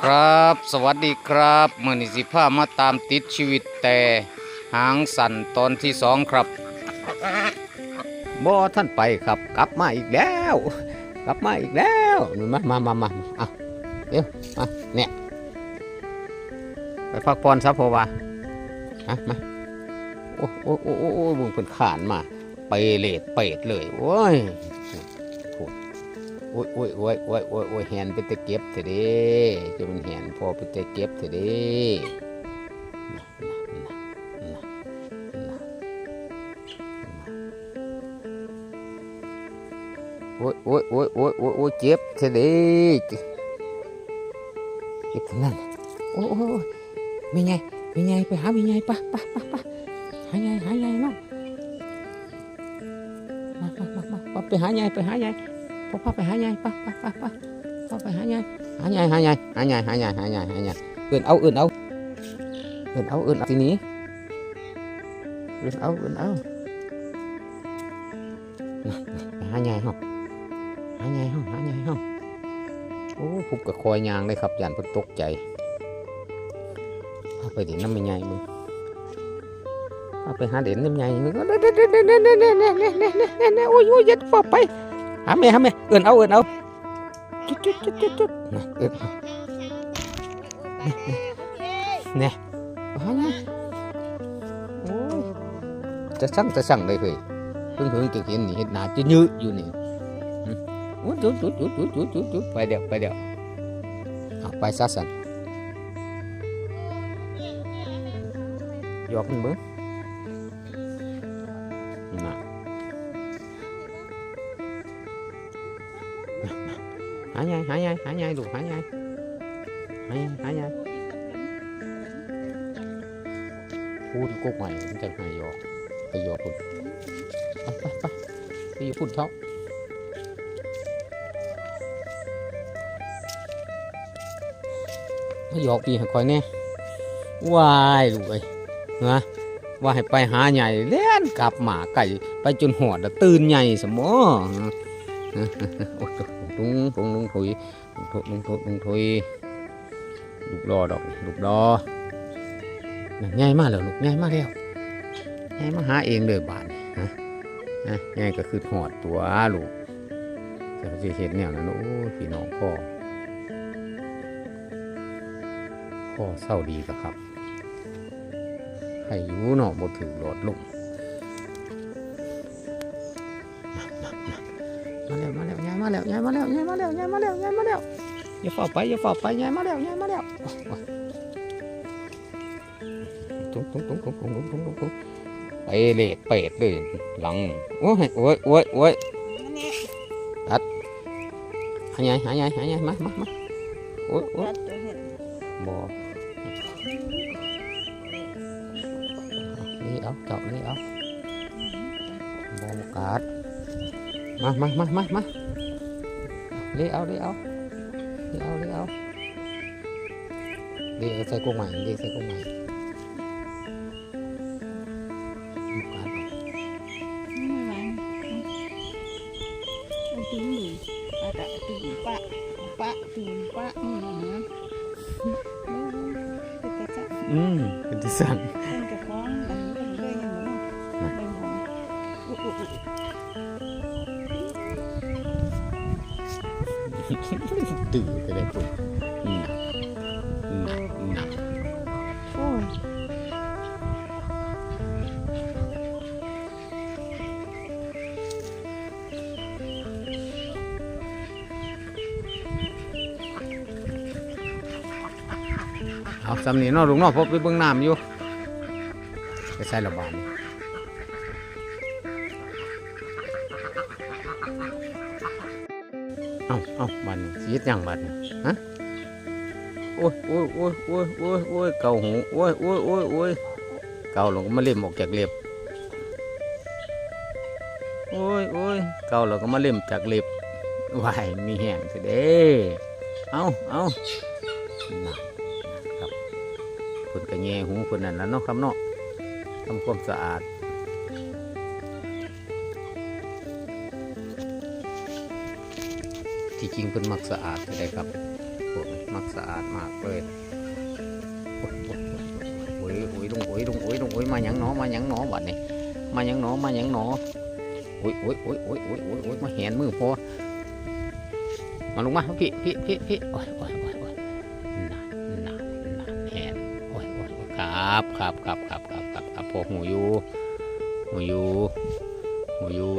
ครับ สวัสดีครับมือนิสิผ้ามาตามติดชีวิตแต่หางสั่นตอนที่สองครับบ่ท่านไปครับ กลับมาอีกแล้ว กลับมาอีกแล้วมามามามาเอาเดี๋ยวมาเนี่ยไปพักผ่อนซะพอว่าฮะมาโอ้โอ้โอ้โอ้โอ้มึงเป็นขานมา ไปเลดเปดเลยโอ้ย โอ้ยโอ้ยโอ้ยโอ้ยโอ้ยโอ้ยแหนไปแต่เก็บเถอะเด้จะมันแหนพอไปแต่เก็บเถอะเด้โอ้ยโอ้ยโอ้ยโอ้ยโอ้ยโอ้ยเจ็บเถอะเด้เจ็บขนาดนั้นโอ้ยโอ้ยมีไงมีไงไปหามีไงปะปะปะปะหาไงหาไงเนาะมามามามาไปหาไงไปหาไง พ่อพ่อไปหายายป้าป้าป้าป้าพ่อไปหายายหายายหายายหายายหายายหายายหายายเอื่นเอาเอื่นเอาเอื่นเอาเอื่นเอาทีนี้เอื่นเอาเอื่นเอาหายายห้องหายายห้องหายายห้องโอ้ผุบกับคอยยางเลยครับยันเพิ่นตกใจเอาไปเด่นน้ำไม่ใหญ่มึงเอาไปหาเด่นน้ำใหญ่มึงเด้เด้เด้เด้เด้เด้เด้เด้เด้เด้เด้เด้โอ้ยโอ้ยยัดฟอไป หาแม่หาแม่เอื่นเอาเอื่นเอาจุดจุดจุดจุดจุดนะเอื่นเอาเนี่ยหาไงโอ้ยจะสั่งจะสั่งเลยเฮ้ยเพิ่งเพิ่งจะเห็นนี่เห็นหน้าจะยืดอยู่นี่อืมโอ้ยจุดจุดจุดจุดจุดจุดจุดไปเดี๋ยวไปเดี๋ยวเอาไปซะสันหยอกมันเบิ้ง หายายหายายายลูกหายายหายายหายายพูดกุ๊กใหม่มันจะหายอกไปหยอกคุณไปไปไปไปอยู่พุ่นเขามาหยอกพี่ให้คอยแน่วายลูกเอ้ยนะว่าให้ไปหาใหญ่เล่นกลับหมาไก่ไปจนหอดตื่นใหญ่สมอ ลุงตุงลุงถุยลุงถุลุงถุลุงถุยลูกรอดอกลูกรอง่ายมากแล้วลูกง่ายมากแล้วง่ายมาหาเองเลยบาทนี่ฮะง่ายก็คือหอดตัวลูกจะสิเห็นแนวนั้นโอ้พี่น้องพ่อพ่อเศร้าดีกะครับให้อยู่เนาะบ่ถือหลอดลง มาแล้วมาแล้วยายมาแล้วยายมาแล้วยายมาแล้วยายมาแล้วยายมาแล้วอย่าฝ่าไปอย่าฝ่าไปยายมาแล้วยายมาแล้วตุ้งตุ้งตุ้งตุ้งตุ้งตุ้งตุ้งตุ้งตุ้งไปเลดเป็ดเลยหลังโอ้ยโอ้ยโอ้ยโอ้ยตัดหายายหายายหายายมามามาโอ้ยโอ้ยบ่นี่เอาเจาะนี่เอาบ่กัด มามามามามาเลี้ยวเอาเลี้ยวเอาเลี้ยวเอาเลี้ยวเอาเลี้ยวใส่กุ้งใหม่เลี้ยวใส่กุ้งใหม่ลูกการตีนหนึ่งปะตีนปะปะตีนปะนี่นะเป็นกระจับอืมเป็นที่สั่งเป็นกระฟ้อง เอาสำนีนาะลุงนาะพบไปเบิ่งน้ำอยู่ไปใส่ระบาดเอาเอาบันสีดยังบันฮะโอ้ยโอ้ยโอ้ยโอ้ยโอ้ยโอ้ยเกาหูโอ้ยโอ้ยโอ้ยโอ้ยเกาหลงก็มาเล่มออกจากเล็บโอ้ยโอ้ยเกาเราก็มาเล่มจากเล็บวายมีแห้งเสิเด้เอาเอาน่ะครับ นก็แง่หูเพิ่นนั่นแล้วเนาะครับเนาะทำความสะอาดที่จริงเพิ่นมักสะอาดได้ครับพวกนี้มักมักสะอาดมากเลยโอ้ยโอ้ยโอ้ยโอ้ยลงโอ้ยลงโอ้ยมาหยังหนอมาหยังหนอบัดนี้มาหยังหนอมาหยังหนอโอ้ยโอ้ยโอ้ยโอ้ยโอ้ยโอ้ยโอ้ยมาแหนมือพอมาลงมาพี่พี่พี่พี่โอ้ยโอ้ย ครับครับครับครับครับครับครับพอหูอยู่หูอยู่หูอยู่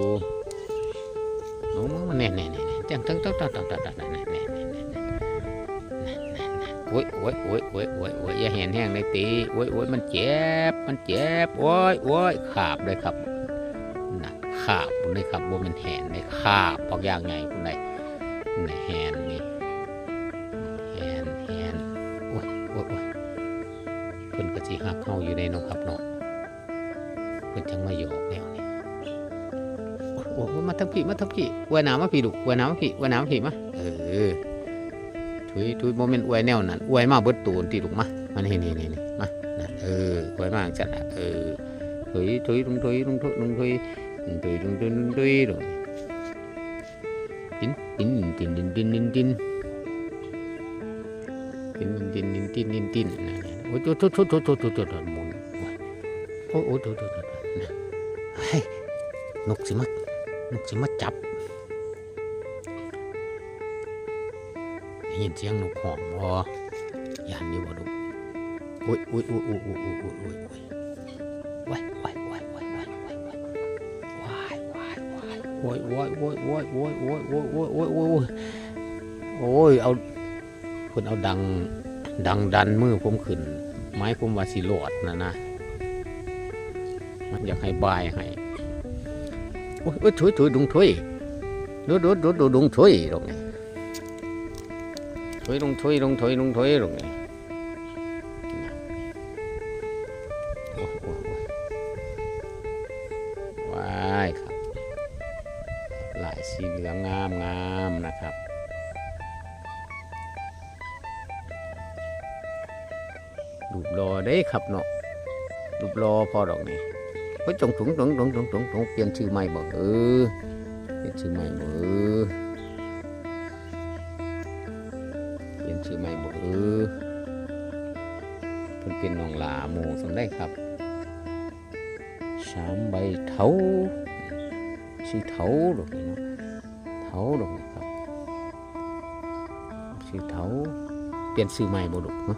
โอ้มันแน่แน่แน่แน่จังจังจังจังจังจังจังแน่แน่แน่แน่แน่โอ้ยโอ้ยโอ้ยโอ้ยโอ้ยโอ้ยอย่าเห็นแห้งเลยตีโอ้ยโอ้ยมันเจ็บมันเจ็บโอ้ยโอ้ยขาบเลยครับนะขาบเลยครับว่มันแหนเลยขาบพอกอย่างไงคุณเลยนี่แหนนี่ พิ่นก็สิหักเข้าอยู่ในน้องครับนาะเพิ่นจังมาหยอกแนวนี้โอ้โอ้ยมาทับพี่มาทับพี่อวยหนาวมาพี่ลูกอวยหนาวมาพี่อวยหนาวมาพี่มาเออถุยถุยโมเมนต์อวยแนวนั้นอวยมาเบิดตูนตีลูกมามานี่นี่นี่นี่มาเอออวยมาจัดอะเออถุยถุยลุงถุยลุงถุยลุงถุยลุงถุยลุงถุยลุงถุยลุงดินดินดินดินดินดินดินดินดินดินดินดินดินนั่นๆ โอ้ยโอ้ยโอ้ยโอ้ยโอ้ยโอ้ยโอ้ยโอ้ยหมุนโอ้ยโอ้ยโอ้ยโอ้ยโอ้ยนะเฮ้ยนกสิมานกสิมาจับได้ยินเสียงนกหอมบ่ยานอยู่บ่ลูกโอ้ยโอ้ยโอ้ยโอ้ยโอ้ยโอ้ยโอ้ยโอ้ยโอ้ยว้ายว้ายว้ายว้ายว้ายว้ายว้ายว้ายว้ายโอ้ยโอ้ยโอ้ยโอ้ยโอ้ยโอ้ยโอ้ยโอ้ยโอ้ยโอ้ยโอ้ยโอ้ยเอาเพิ่นเอาดัง ดังดันมือผมขึ้น ไม้ผมว่าสิโลดนะนะ มันอยากให้บายให้ โอ้ยโอ้ยถุยถุยดุงถุยดูดูดูดูดุงถุยตรงนี้ถอยลงถอยลงถอยลงถอยลงนี่โอ้โหโอ้โหว้ายครับลายสีเหลืองงามงามนะครับ รูปรอได้ครับเนาะรูปรอพอดอกนี่เฮ้ยจงถุงจงจงจงจงจงเปลี่ยนชื่อใหม่บอกเออเปลี่ยนชื่อใหม่บอกเออเปลี่ยนชื่อใหม่บอกเออเพิ่นเป็นน้องหลาหมูสำได้ครับสามใบเถาชื่อเถาดอกนี้เนาะเถาดอกนี้ครับชื่อเถาเปลี่ยนชื่อใหม่บ่ลูกฮะ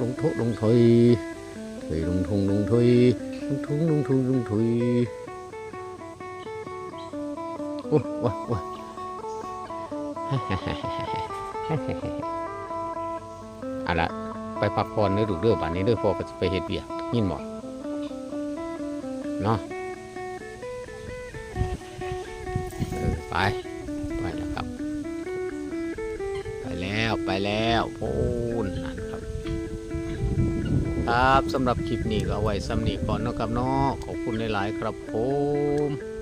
ลงทุลงถอยถอยลงทงลงถอยลงทุงลงทุงลงถอยโอ้ว้าว้าเอาละไปพักผ่อนเด้อลูกเด้อบ้านนี้เด้อพ่อก็จะไปเฮ็ดเบียกยินบ่เนาะไป ไปแล้วครับ ไปแล้วไปแล้ว โอ้นั่น ครับสำหรับคลิปนี้ก็เอาไว้สำนีก่อนเนาะครับเนาะขอบคุณหลาย ๆ ครับผม